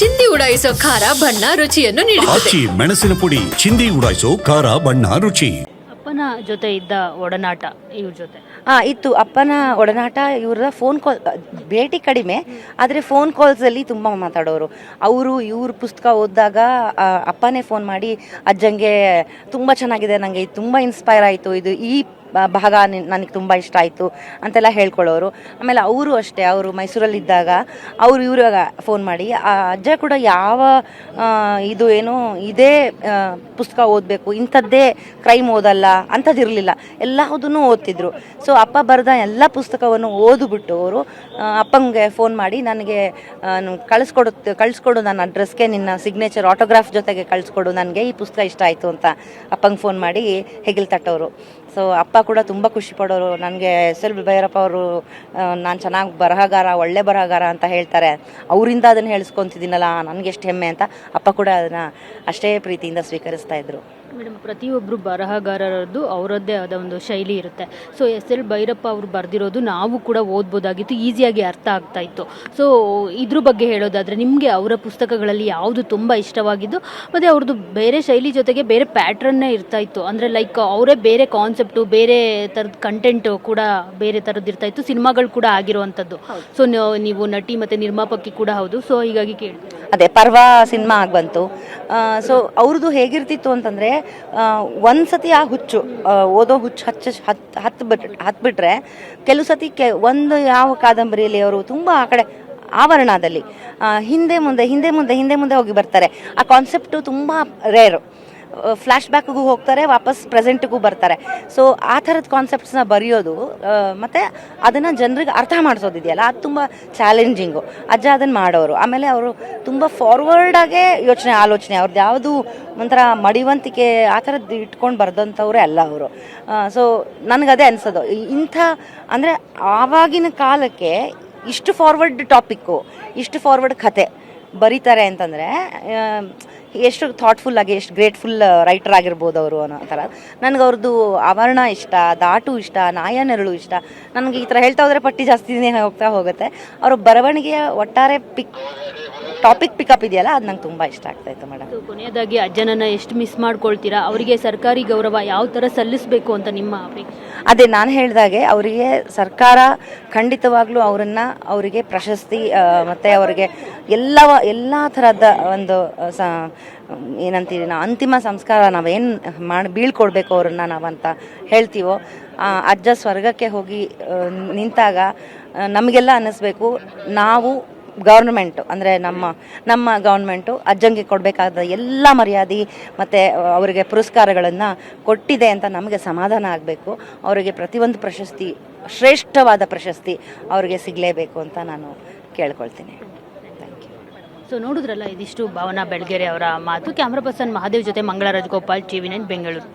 ಚಿಂದಿ ಉಡಾಯಿಸೋ ಖಾರ ಬಣ್ಣ ರುಚಿಯನ್ನು ನೀಡುತ್ತದೆ. ಆಚಿ ಮೆಣಸಿನ ಪುಡಿ ಚಿಂದಿ ಉಡಾಯಿಸೋ ಖಾರ ಬಣ್ಣ ರುಚಿ. ಅಪ್ಪನ ಜೊತೆ ಇದ್ದ ಒಡನಾಟ ಇವ್ರ ಜೊತೆ. ಆ ಇತ್ತು. ಅಪ್ಪನ ಒಡನಾಟ ಇವ್ರ ಫೋನ್ ಕಾಲ್ ಭೇಟಿ ಕಡಿಮೆ ಆದರೆ ಫೋನ್ ಕಾಲ್ಸಲ್ಲಿ ತುಂಬ ಮಾತಾಡೋರು. ಅವರು ಇವ್ರ ಪುಸ್ತಕ ಓದಿದಾಗ ಆ, ಅಪ್ಪನೇ ಫೋನ್ ಮಾಡಿ ಅಜ್ಜಂಗೆ ತುಂಬ ಚೆನ್ನಾಗಿದೆ ನನಗೆ ಇದು ತುಂಬ ಇನ್ಸ್ಪೈರ್ ಆಯಿತು. ಇದು ಈ ಭಾಗ ನನಗೆ ತುಂಬ ಇಷ್ಟ ಆಯಿತು ಅಂತೆಲ್ಲ ಹೇಳ್ಕೊಳ್ಳೋರು. ಆಮೇಲೆ ಅವರು ಅಷ್ಟೇ, ಅವರು ಮೈಸೂರಲ್ಲಿದ್ದಾಗ ಅವರು ಇವ್ರಾಗ ಫೋನ್ ಮಾಡಿ, ಆ ಅಜ್ಜ ಕೂಡ ಯಾವ ಇದು ಏನು, ಇದೇ ಪುಸ್ತಕ ಓದಬೇಕು, ಇಂಥದ್ದೇ ಕ್ರೈಮ್ ಓದಲ್ಲ ಅಂಥದ್ದಿರಲಿಲ್ಲ ಎಲ್ಲದನ್ನು ಓದ್ತಿದ್ರು. ಸೊ ಅಪ್ಪ ಬರೆದ ಎಲ್ಲ ಪುಸ್ತಕವನ್ನು ಓದಿಬಿಟ್ಟು ಅವರು ಅಪ್ಪಂಗೆ ಫೋನ್ ಮಾಡಿ ನನಗೆ ಕಳಿಸ್ಕೊಡು ಕಳಿಸ್ಕೊಡು ನನ್ನ ಅಡ್ರೆಸ್ಗೆ ನಿನ್ನ ಸಿಗ್ನೇಚರ್ ಆಟೋಗ್ರಾಫ್ ಜೊತೆಗೆ ಕಳಿಸ್ಕೊಡು, ನನಗೆ ಈ ಪುಸ್ತಕ ಇಷ್ಟ ಆಯಿತು ಅಂತ ಅಪ್ಪಂಗೆ ಫೋನ್ ಮಾಡಿ ಹೆಗಿಲ್ ತಟ್ಟೋರು. ಸೊ ಅಪ್ಪ ಕೂಡ ತುಂಬ ಖುಷಿ ಪಡೋರು. ನನಗೆ ಎಸ್ ಎಲ್ ಭೈರಪ್ಪ ಅವರು ನಾನು ಚೆನ್ನಾಗಿ ಬರಹಗಾರ, ಒಳ್ಳೆ ಬರಹಗಾರ ಅಂತ ಹೇಳ್ತಾರೆ. ಅವರಿಂದ ಅದನ್ನು ಹೇಳಿಸ್ಕೊತಿದ್ದೀನಲ್ಲ, ನನಗೆ ಎಷ್ಟು ಹೆಮ್ಮೆ ಅಂತ ಅಪ್ಪ ಕೂಡ ಅದನ್ನು ಅಷ್ಟೇ ಪ್ರೀತಿಯಿಂದ ಸ್ವೀಕರಿಸ್ತಾ ಇದ್ರು. ಮೇಡಮ್ ಪ್ರತಿಯೊಬ್ಬರು ಬರಹಗಾರರದ್ದು ಅವರದ್ದೇ ಆದ ಒಂದು ಶೈಲಿ ಇರುತ್ತೆ. ಸೊ ಎಸ್ ಎಲ್ ಭೈರಪ್ಪ ಅವರು ಬರೆದಿರೋದು ನಾವು ಕೂಡ ಓದ್ಬೋದಾಗಿತ್ತು ಈಸಿಯಾಗಿ ಅರ್ಥ ಆಗ್ತಾ ಇತ್ತು. ಸೊ ಇದ್ರ ಬಗ್ಗೆ ಹೇಳೋದಾದರೆ ನಿಮಗೆ ಅವರ ಪುಸ್ತಕಗಳಲ್ಲಿ ಯಾವುದು ತುಂಬ ಇಷ್ಟವಾಗಿದ್ದು ಮತ್ತು ಅವ್ರದ್ದು ಬೇರೆ ಶೈಲಿ ಜೊತೆಗೆ ಬೇರೆ ಪ್ಯಾಟ್ರನ್ನೇ ಇರ್ತಾ ಇತ್ತು. ಅಂದರೆ ಲೈಕ್ ಅವರೇ ಬೇರೆ ಕಾನ್ಸೆಪ್ಟು ಬೇರೆ ಥರದ ಕಂಟೆಂಟು ಕೂಡ ಬೇರೆ ಥರದ್ದು ಇರ್ತಾ ಇತ್ತು ಸಿನಿಮಾಗಳು ಕೂಡ ಆಗಿರುವಂಥದ್ದು. ಸೊ ನೀವು ನಟಿ ಮತ್ತು ನಿರ್ಮಾಪಕಿ ಕೂಡ ಹೌದು. ಸೊ ಹೀಗಾಗಿ ಕೇಳಿ ಅದೇ ಪರ್ವ ಸಿನಿಮಾ ಆಗಿ ಬಂತು. ಸೊ ಅವ್ರದ್ದು ಹೇಗಿರ್ತಿತ್ತು ಅಂತಂದರೆ ಒಂದು ಸತಿ ಆ ಹುಚ್ಚು ಓದೋ ಹುಚ್ಚು ಹಚ್ಚ ಹತ್ತು ಹತ್ತು ಬಿಟ್ ಕೆಲವು ಸತಿ ಕೆ, ಒಂದು ಯಾವ ಕಾದಂಬರಿಯಲ್ಲಿ ಅವರು ತುಂಬ ಆ ಕಡೆ ಆವರಣದಲ್ಲಿ ಹಿಂದೆ ಮುಂದೆ ಹಿಂದೆ ಮುಂದೆ ಹಿಂದೆ ಮುಂದೆ ಹೋಗಿ ಬರ್ತಾರೆ. ಆ ಕಾನ್ಸೆಪ್ಟು ತುಂಬ ರೇರು ಫ್ಲ್ಯಾಶ್ ಬ್ಯಾಕ್ಗೂ ಹೋಗ್ತಾರೆ, ವಾಪಸ್ ಪ್ರೆಸೆಂಟ್ಗೂ ಬರ್ತಾರೆ. ಸೊ ಆ ಥರದ ಕಾನ್ಸೆಪ್ಟ್ಸ್ನ ಬರೆಯೋದು ಮತ್ತು ಅದನ್ನು ಜನರಿಗೆ ಅರ್ಥ ಮಾಡಿಸೋದಿದೆಯಲ್ಲ, ಅದು ತುಂಬ ಚಾಲೆಂಜಿಂಗು ಅಜ್ಜ ಅದನ್ನು ಮಾಡೋರು. ಆಮೇಲೆ ಅವರು ತುಂಬ ಫಾರ್ವರ್ಡಾಗೆ ಯೋಚನೆ, ಆಲೋಚನೆ. ಅವ್ರದ್ದು ಯಾವುದು ಒಂಥರ ಮಡಿವಂತಿಕೆ, ಆ ಥರದ್ದು ಇಟ್ಕೊಂಡು ಬರೆದಂಥವ್ರೆ ಅಲ್ಲ ಅವರು. ಸೊ ನನಗದೇ ಅನ್ಸೋದು. ಇಂಥ, ಅಂದರೆ ಆವಾಗಿನ ಕಾಲಕ್ಕೆ ಇಷ್ಟು ಫಾರ್ವರ್ಡ್ ಟಾಪಿಕ್ಕು ಇಷ್ಟು ಫಾರ್ವರ್ಡ್ ಕತೆ ಬರೀತಾರೆ ಅಂತಂದರೆ ಎಷ್ಟು ಥಾಟ್ಫುಲ್ ಆಗಿ, ಎಷ್ಟು ಗ್ರೇಟ್ಫುಲ್ ರೈಟರ್ ಆಗಿರ್ಬೋದು ಅವರು ಅನ್ನೋ ಥರ. ನನಗೆ ಅವ್ರದ್ದು ಆವರಣ ಇಷ್ಟ, ದಾಟು ಇಷ್ಟ, ನಾಯ ನೆರಳು ಇಷ್ಟ. ನನಗೆ ಈ ಥರ ಹೇಳ್ತಾ ಹೋದರೆ ಪಟ್ಟಿ ಜಾಸ್ತಿನೇ ಹೋಗ್ತಾ ಹೋಗುತ್ತೆ. ಅವರ ಬರವಣಿಗೆಯ ಒಟ್ಟಾರೆ ಪಿಕ್ ಟಾಪಿಕ್ ಪಿಕಪ್ ಇದೆಯಲ್ಲ? ಅದು ನಂಗೆ ತುಂಬ ಇಷ್ಟ ಆಗ್ತಾ ಇತ್ತು ಮೇಡಮ್ ಕೊನೆಯದಾಗಿ ಅಜ್ಜನನ್ನ ಎಷ್ಟು ಮಿಸ್ ಮಾಡ್ಕೊಳ್ತೀರಾ? ಅವರಿಗೆ ಸರ್ಕಾರಿ ಗೌರವ ಯಾವ ಥರ ಸಲ್ಲಿಸಬೇಕು ಅಂತ ನಿಮ್ಮ ಅಪೇಕ್ಷೆ ಅದೇ ನಾನು ಹೇಳಿದಾಗೆ ಅವರಿಗೆ ಸರ್ಕಾರ ಖಂಡಿತವಾಗ್ಲೂ ಅವರನ್ನು ಅವರಿಗೆ ಪ್ರಶಸ್ತಿ ಆ, ಮತ್ತೆ ಅವರಿಗೆ ಎಲ್ಲ ಎಲ್ಲ ಥರದ ಒಂದು ಸ ಏನಂತೀವಿ ನಾವು ಅಂತಿಮ ಸಂಸ್ಕಾರ ನಾವೇನು ಮಾಡಿ ಬೀಳ್ಕೊಡ್ಬೇಕು ಅವ್ರನ್ನ ನಾವಂತ ಹೇಳ್ತೀವೋ ಆ, ಅಜ್ಜ ಸ್ವರ್ಗಕ್ಕೆ ಹೋಗಿ ಆ, ನಿಂತಾಗ ನಮಗೆಲ್ಲ ಅನ್ನಿಸ್ಬೇಕು ನಾವು ಗೌರ್ಮೆಂಟು ಅಂದರೆ ನಮ್ಮ ನಮ್ಮ ಗೌರ್ಮೆಂಟು ಅಜ್ಜಂಗೆ ಕೊಡಬೇಕಾದ ಎಲ್ಲ ಮರ್ಯಾದೆ ಮತ್ತು ಅವರಿಗೆ ಪುರಸ್ಕಾರಗಳನ್ನು ಕೊಟ್ಟಿದೆ ಅಂತ ನಮಗೆ ಸಮಾಧಾನ ಆಗಬೇಕು. ಅವರಿಗೆ ಪ್ರತಿಯೊಂದು ಪ್ರಶಸ್ತಿ, ಶ್ರೇಷ್ಠವಾದ ಪ್ರಶಸ್ತಿ ಅವರಿಗೆ ಸಿಗಲೇಬೇಕು ಅಂತ ನಾನು ಕೇಳ್ಕೊಳ್ತೀನಿ. ಸೊ ನೋಡಿದ್ರಲ್ಲ ಇದಿಷ್ಟು ಭಾವನಾ ಬೆಳಗೆರೆ ಅವರ ಮಾತು. ಕ್ಯಾಮ್ರಾ ಪರ್ಸನ್ ಮಹಾದೇವ್ ಜೊತೆ ಮಂಗಳರಾಜ್ ರಾಜಗೋಪಾಲ್ ಟಿವಿ ನೈನ್, ಬೆಂಗಳೂರು.